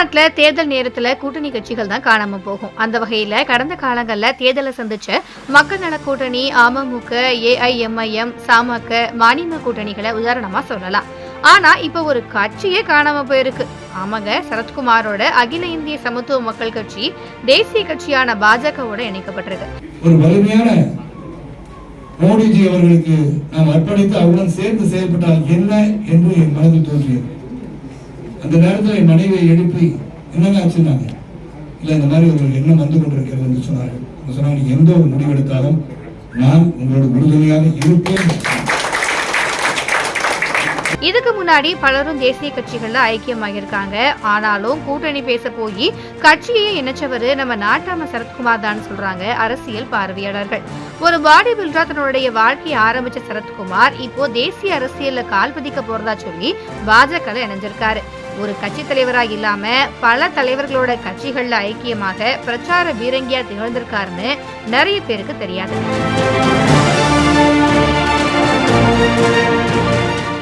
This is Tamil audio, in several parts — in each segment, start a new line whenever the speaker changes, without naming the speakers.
தமிழ்நாட்டில் தேர்தல் நேரத்துல கூட்டணி கட்சிகள் தான் காணாம போகும். அந்த வகையில கடந்த காலங்களில் தேர்தலை சந்திச்ச மக்கள் நல கூட்டணி அமமுக ஏஐஎம்ஐஎம் சாமக மாநில கூட்டணிகளை உதாரணமா சொல்லலாம். ஆனா இப்ப ஒரு கட்சியே காணாம போயிருக்கு. ஆமாங்க சரத்குமாரோட அகில இந்திய சமத்துவ மக்கள் கட்சி தேசிய கட்சியான பாஜகவோட இணைக்கப்பட்டிருக்கு.
ஒரு வலிமையான மோடிஜி அவர்களுக்கு நாம் அர்ப்பணித்து அவருடன் சேர்ந்து செயல்பட்டால் என்ன என்று என் மனதில் தோன்றியது. அந்த நேரத்தில் என் மனைவியை எழுப்பி என்னங்க ஆச்சுன்னாங்க? இல்லை இந்த மாதிரி ஒரு எண்ணம் வந்து கொண்டிருக்கிறது என்று சொன்னார்கள். அவங்க சொன்னாங்க "நீங்க எந்த ஒரு முடிவெடுத்தாலும் நான் உங்களோட உறுதுணையாக இருப்பேன்.
இதுக்கு முன்னாடி பலரும் தேசிய கட்சிகள்ல ஐக்கியமாகியிருக்காங்க. ஆனாலும் கூட்டணி பேச போய் கட்சியை இணைச்சவரு நம்ம நாட்டாம சரத்குமார் தான் சொல்றாங்க அரசியல் பார்வையாளர்கள். ஒரு பாடி பில்டரா தன்னுடைய வாழ்க்கையை ஆரம்பிச்ச சரத்குமார் இப்போ தேசிய அரசியல்ல கால் பதிக்க போறதா சொல்லி பாஜக இணைஞ்சிருக்காரு. ஒரு கட்சி தலைவரா இல்லாம பல தலைவர்களோட கட்சிகள்ல ஐக்கியமாக பிரச்சார பீரங்கியா திகழ்ந்திருக்காருன்னு நிறைய பேருக்கு தெரியாது.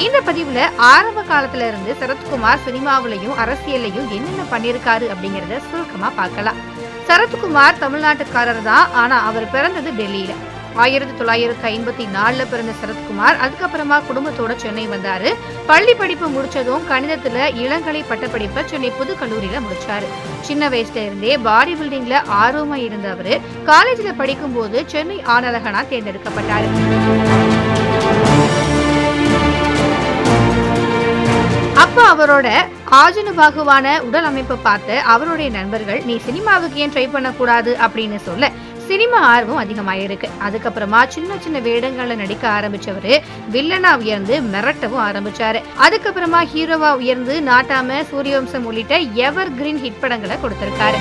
இந்த பதிவுல ஆரம்ப காலத்துல இருந்து சரத்குமார் சினிமாவிலையும் அரசியல்லையும் என்னென்ன பண்ணிருக்காரு அப்படிங்கறத சுருக்கமா பார்க்கலாம். சரத்குமார் தமிழ்நாட்டுக்காரர் தான் ஆனா அவர் பிறந்தது டெல்லியில. ஆயிரத்தி தொள்ளாயிரத்தி ஐம்பத்தி நாலுல பிறந்த சரத்குமார் அதுக்கப்புறமா குடும்பத்தோட சென்னை வந்தாரு. பள்ளி படிப்பு முடிச்சதும் கணிதத்துல இளங்கலை பட்டப்படிப்பை சென்னை புது கல்லூரியில முடிச்சாரு. சின்ன வயசுல இருந்தே பாடி பில்டிங்ல ஆர்வமா இருந்த அவரு காலேஜ்ல படிக்கும்போது சென்னை ஆணழகனா தேர்ந்தெடுக்கப்பட்டாரு. அப்போ அவரோட ஆஜனுபாகுவான உடல் அமைப்பை பார்த்து அவருடைய நண்பர்கள் நீ சினிமாவுக்கு ஏன் ட்ரை பண்ணக்கூடாது? அப்படின்னு சொல்ல சினிமா ஆர்வம் அதிகமாயிருக்கு. அதுக்கப்புறமா சின்ன சின்ன வேடங்கள்ல நடிக்க ஆரம்பிச்சவரு வில்லனா உயர்ந்து மிரட்டவும் ஆரம்பிச்சாரு. அதுக்கப்புறமா ஹீரோவா உயர்ந்து நாட்டாம சூரியவம்சம் உள்ளிட்ட எவர் கிரீன் ஹிட் படங்களை கொடுத்திருக்காரு.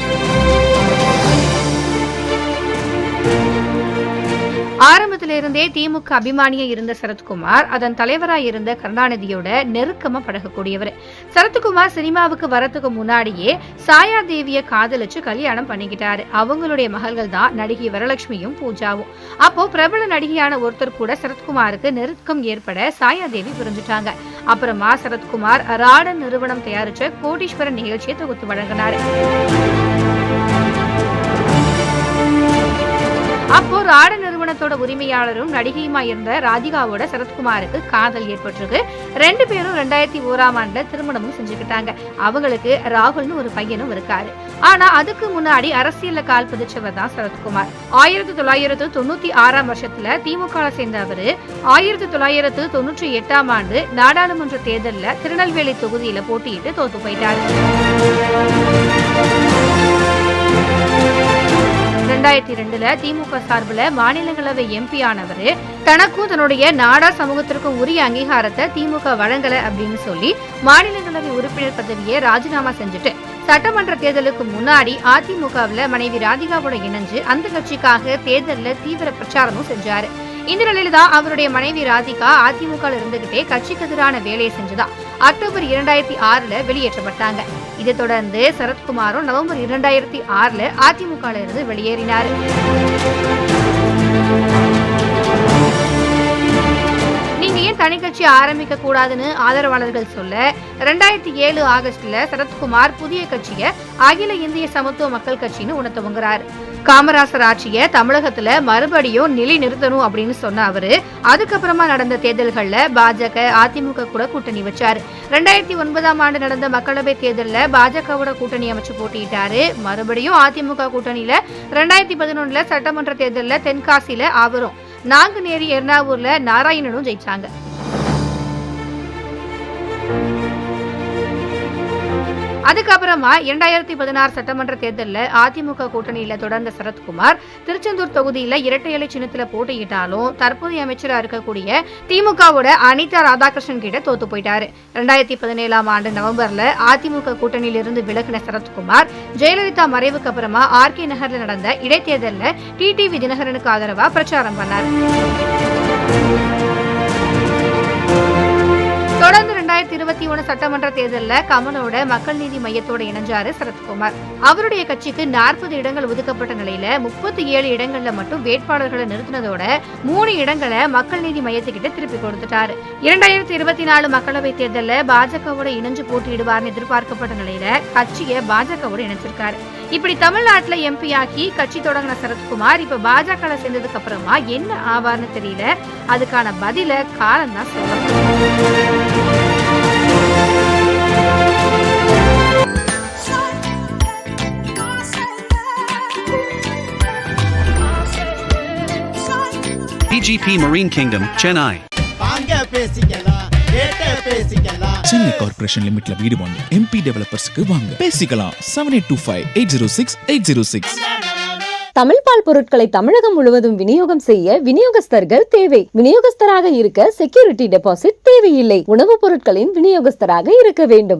இருந்தே திமுக அபிமானியா இருந்த சரத்குமார் அதன் தலைவராக இருந்த கருணாநிதியோட நெருக்கமா பழகக்கூடியவர். சரத்குமார் சினிமாவுக்கு வரத்துக்கு முன்னாடியே சாயா தேவிய காதலிச்சு கல்யாணம் பண்ணிக்கிட்டாரு. அவங்களுடைய மகள்கள் தான் நடிகை வரலட்சுமியும் பூஜாவும். அப்போ பிரபல நடிகையான ஒருத்தர் கூட சரத்குமாருக்கு நெருக்கம் ஏற்பட சாயா தேவி புரிஞ்சுட்டாங்க அப்புறமா சரத்குமார் ராடன் நிறுவனம் தயாரிச்ச கோடீஸ்வரன் நிகழ்ச்சியை தொகுத்து வழங்கினாரு. அப்போ ராட நிறுவனத்தோட உரிமையாளரும் நடிகையுமா இருந்த ராதிகாவோட சரத்குமாருக்கு காதல் ஏற்பட்டிருக்கு. ரெண்டு பேரும் ரெண்டாயிரத்தி ஓராம் ஆண்டுல திருமணமும் செஞ்சுக்கிட்டாங்க. அவங்களுக்கு ராகுல்னு ஒரு பையனும் இருக்காரு. ஆனா அதுக்கு முன்னாடி அரசியல்ல கால் பதிச்சவர் தான் சரத்குமார். ஆயிரத்தி தொள்ளாயிரத்து தொண்ணூத்தி ஆறாம் வருஷத்துல திமுக சேர்ந்த அவரு ஆயிரத்தி தொள்ளாயிரத்து தொண்ணூற்றி எட்டாம் ஆண்டு நாடாளுமன்ற தேர்தலில் திருநெல்வேலி தொகுதியில போட்டியிட்டு தோத்து போயிட்டாரு. ரெண்டாயிரத்தி ரெண்டுல திமுக சார்பில் மாநிலங்களவை எம்பி ஆனவர் தனக்கும் தன்னுடைய நாடா சமூகத்திற்கும் உரிய அங்கீகாரத்தை திமுக வழங்கல அப்படின்னு சொல்லி மாநிலங்களவை உறுப்பினர் பதவியை ராஜினாமா செஞ்சுட்டு சட்டமன்ற தேர்தலுக்கு முன்னாடி அதிமுகவுல மனைவி ராதிகாவோட இணைஞ்சு அந்த கட்சிக்காக தேர்தலில் தீவிர பிரச்சாரமும் செஞ்சாரு. இந்த நிலையில தான் அவருடைய மனைவி ராதிகா அதிமுக இருந்துகிட்டே கட்சிக்கு எதிரான வேலையை செஞ்சதா? அக்டோபர் இரண்டாயிரத்தி ஆறுல வெளியேற்றப்பட்டாங்க. இதை தொடர்ந்து சரத்குமாரும் நவம்பர் இரண்டாயிரத்தி ஆறுல அதிமுக இருந்து வெளியேறினார். ஏன் தனி ஆரம்பிக்க கூடாதுன்னு ஆதரவாளர்கள் சொல்ல ரெண்டாயிரத்தி ஏழு ஆகஸ்ட்ல சரத்குமார் புதிய கட்சியை அகில இந்திய சமத்துவ மக்கள் கட்சின்னு உண துவங்குறாரு. காமராசர் ஆட்சியை தமிழகத்துல மறுபடியும் நிலை நிறுத்தணும் அப்படின்னு சொன்ன அவரு அதுக்கப்புறமா நடந்த தேர்தல்கள்ல பாஜக அதிமுக கூட கூட்டணி வச்சாரு. ரெண்டாயிரத்தி ஒன்பதாம் ஆண்டு நடந்த மக்களவை தேர்தலில் பாஜகவோட கூட்டணி அமைச்சு போட்டியிட்டாரு. மறுபடியும் அதிமுக கூட்டணியில ரெண்டாயிரத்தி பதினொன்னுல சட்டமன்ற தேர்தலில் தென்காசியில அவரும் நாங்குநேரி எர்ணாவூர்ல நாராயணனும் ஜெயிச்சாங்க. அதுக்கப்புறமா இரண்டாயிரத்தி பதினாறு சட்டமன்ற தேர்தலில் அதிமுக கூட்டணியில தொடர்ந்த சரத்குமார் திருச்செந்தூர் தொகுதியில இரட்டை இலை சின்னத்துல போட்டியிட்டாலும் தற்போதைய அமைச்சரா இருக்கக்கூடிய திமுகவோட அனிதா ராதாகிருஷ்ணன் கிட்ட தோத்து போயிட்டாரு. ரெண்டாயிரத்தி பதினேழாம் ஆண்டு நவம்பர்ல அதிமுக கூட்டணியிலிருந்து விலகின சரத்குமார் ஜெயலலிதா மறைவுக்கு அப்புறமா ஆர் கே நகர்ல நடந்த இடைத்தேர்தல்ல டிடிவி தினகரனுக்கு ஆதரவா பிரச்சாரம் பண்ணார். தொடர்ந்து ரெண்டாயிரத்தி இருபத்தி ஒண்ணு சட்டமன்ற தேர்தலில் கமலோட மக்கள் நீதி மையத்தோட இணைஞ்சாரு சரத்குமார். அவருடைய கட்சிக்கு நாற்பது இடங்கள் ஒதுக்கப்பட்ட நிலையில முப்பத்தி ஏழு இடங்கள்ல மட்டும் வேட்பாளர்களை நிறுத்தினதோட மூணு இடங்களை மக்கள் நீதி மையத்துக்கிட்ட திருப்பி கொடுத்துட்டாரு. இரண்டாயிரத்தி இருபத்தி நாலு மக்களவை தேர்தலில் பாஜகவோட இணைஞ்சு போட்டியிடுவார்னு எதிர்பார்க்கப்பட்ட நிலையில கட்சியை பாஜகவோட இணைச்சிருக்காரு. இப்படி தமிழ்நாட்டுல எம்பி ஆக்கி கட்சி தொடங்கின சரத்குமார் இப்ப பாஜக சேர்ந்ததுக்கு அப்புறமா என்ன ஆவார்னு தெரியல. அதுக்கான பதில காலம் தான் சொல்லணும்
PGP Marine Kingdom, Chennai.
வாங்க பேசிக்கலாம் கேட்ட பேசிக்கலாம்.
சென்னை கார்ப்பரேஷன் லிமிட்ல வீடு வாங்க எம்பி டெவலப்பர்ஸ்க்கு வாங்க. பேசிக்கலாம் seven eight two five eight zero six eight zero six
Tamil பால் பொருட்களை தமிழகம் முழுவதும் விநியோகம் செய்ய விநியோகஸ்தர்கள் தேவை. விநியோகஸ்தராக இருக்க செக்யூரிட்டி டெபாசிட் தேவையில்லை. உணவுப் பொருட்களின் விநியோகஸ்தராக இருக்க வேண்டும்.